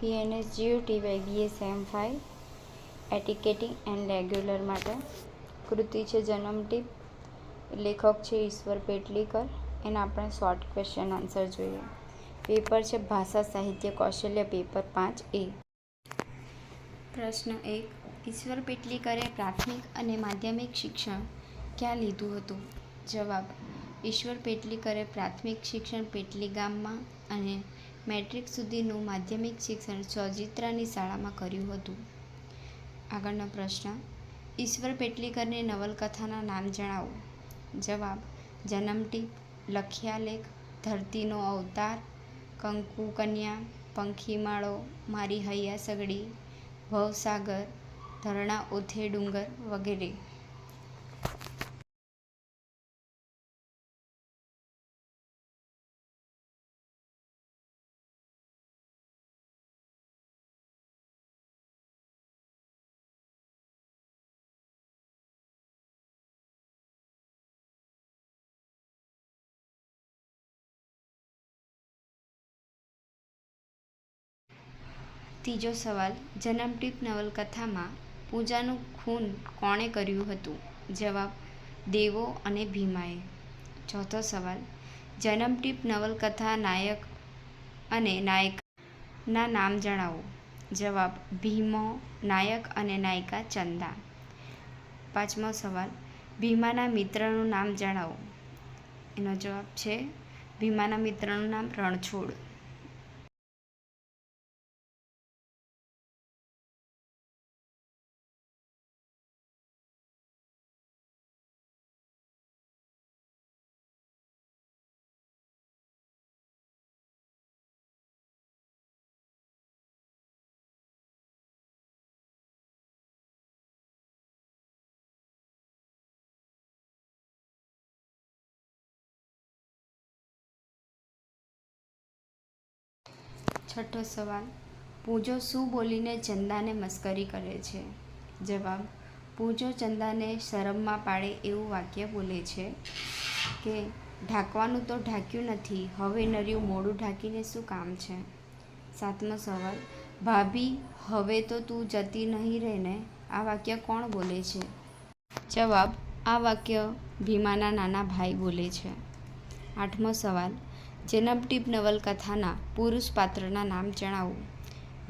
પીએનએસ Jio TY BS sem five એટિકેટિંગ and regular માટે કૃતિ છે જન્મ ટીપ, લેખક છે ઈશ્વર પેટલીકર, એના આપણે શોર્ટ ક્વેશ્ચન આન્સર જોઈએ. પેપર છે ભાષા સાહિત્ય કૌશલ્ય પેપર પાંચ એ. પ્રશ્ન એક, ઈશ્વર પેટલીકરે પ્રાથમિક અને માધ્યમિક શિક્ષણ ક્યાં લીધું હતું? જવાબ, ઈશ્વર પેટલીકરે પ્રાથમિક શિક્ષણ પેટલી ગામમાં અને મેટ્રિક સુધીનું માધ્યમિક શિક્ષણ સોજિત્રાની શાળામાં કર્યું હતું. આગળનો પ્રશ્ન, ઈશ્વર પેટલીકરની નવલકથાના નામ જણાવો. જવાબ જન્મટીપ લખ્યાલેખ ધરતીનો અવતાર, કંકુ કન્યા પંખીમાળો મારી હૈયા સગડી, ભવસાગર, ધરણા ઓથે ડુંગર વગેરે. ત્રીજો સવાલ, જન્મટીપ નવલકથામાં પૂજાનું ખૂન કોણે કર્યું હતું? જવાબ, દેવો અને ભીમાએ. ચોથો સવાલ, જન્મટીપ નવલકથા નાયક અને નાયિકાના નામ જણાવો. જવાબ, ભીમો, નાયક અને નાયિકા ચંદા. પાંચમો સવાલ, ભીમાના મિત્રનું નામ જણાવો. એનો જવાબ છે, ભીમાના મિત્રનું નામ રણછોડ. છઠ્ઠો સવાલ, પૂજો શું બોલીને ચંદાને મસ્કરી કરે છે? જવાબ, પૂજો ચંદાને શરમમાં પાડે એવું વાક્ય બોલે છે કે, ઢાંકવાનું તો ઢાંક્યું નથી, હવે નર્યું મોડું ઢાંકીને શું કામ છે? સાતમો સવાલ, ભાભી, હવે તો તું જતી નહીં રહે ને? આ વાક્ય કોણ બોલે છે? જવાબ, આ વાક્ય ભીમાના નાના ભાઈ બોલે છે. આઠમો સવાલ જન્મટીપ નવલકથાના પુરુષ પાત્રના નામ જણાવો.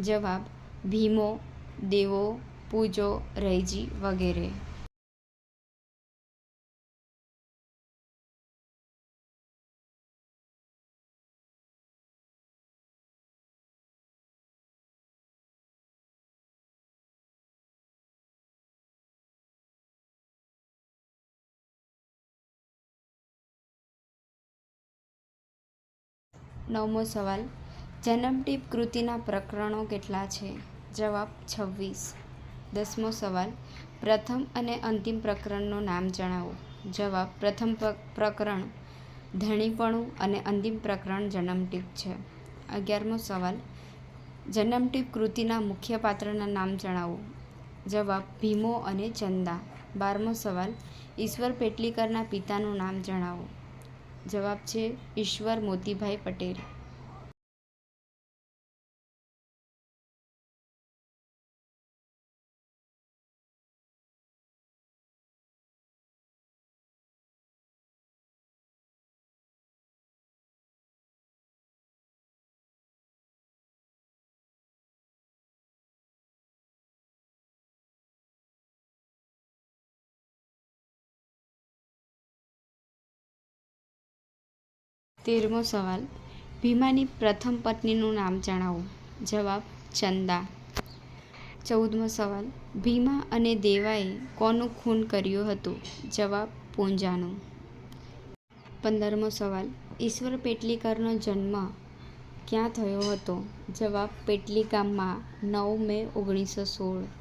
જવાબ ભીમો દેવો પૂજો રૈજી વગેરે. નવમો સવાલ. જન્મટીપ કૃતિના પ્રકરણો કેટલા છે? જવાબ છવ્વીસ. દસમો સવાલ. પ્રથમ અને અંતિમ પ્રકરણનું નામ જણાવો. જવાબ પ્રથમ પ્રકરણ ધણીપણું અને અંતિમ પ્રકરણ જન્મટીપ છે. અગિયારમો સવાલ. જન્મટીપ કૃતિના મુખ્ય પાત્રના નામ જણાવો. જવાબ ભીમો અને ચંદા. બારમો સવાલ. ઈશ્વર પેટલીકરના પિતાનું નામ જણાવો. જવાબ છે ઈશ્વર મોતીભાઈ પટેલ. તેરમો સવાલ. ભીમાની પ્રથમ પત્નીનું નામ જણાવો. જવાબ, ચંદા. ચૌદમો સવાલ. ભીમા અને દેવાએ કોનું ખૂન કર્યું હતું? જવાબ, પૂંજાનું. પંદરમો સવાલ. ઈશ્વર પેટલીકરનો જન્મ ક્યાં થયો હતો? જવાબ પેટલી ગામમાં નવ મે ઓગણીસો સોળ.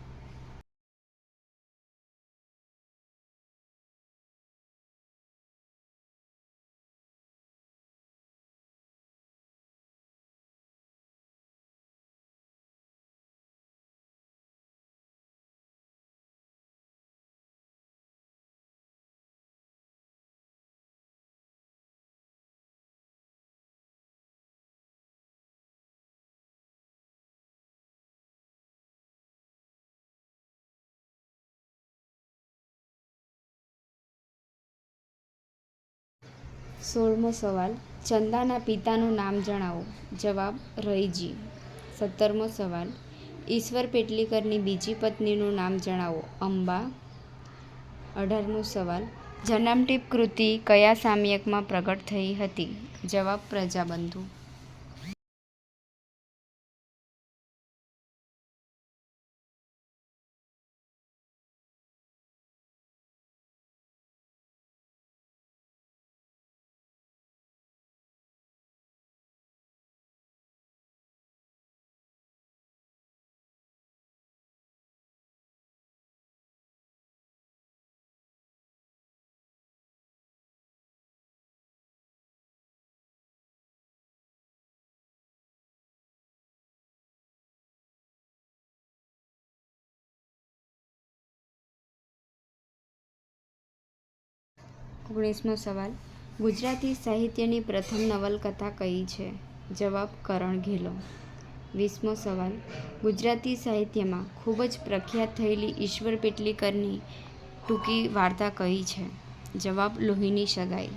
સોળમો સવાલ, ચંદાના પિતાનું નામ જણાવો. જવાબ, રઈજી. સત્તરમો સવાલ, ઈશ્વર પેટલીકરની બીજી પત્નીનું નામ જણાવો. અંબા. અઢારમો સવાલ, જન્મટીપ કૃતિ કયા સામયકમાં પ્રગટ થઈ હતી? જવાબ, પ્રજાબંધુ. ઓગણીસમો સવાલ. ગુજરાતી સાહિત્યની પ્રથમ નવલકથા કઈ છે? જવાબ કરણ ઘેલો. વીસમો સવાલ. ગુજરાતી સાહિત્યમાં ખૂબ જ પ્રખ્યાત થયેલી ઈશ્વર પેટલીકરની ટૂંકી વાર્તા કઈ છે? જવાબ લોહીની સગાઈ.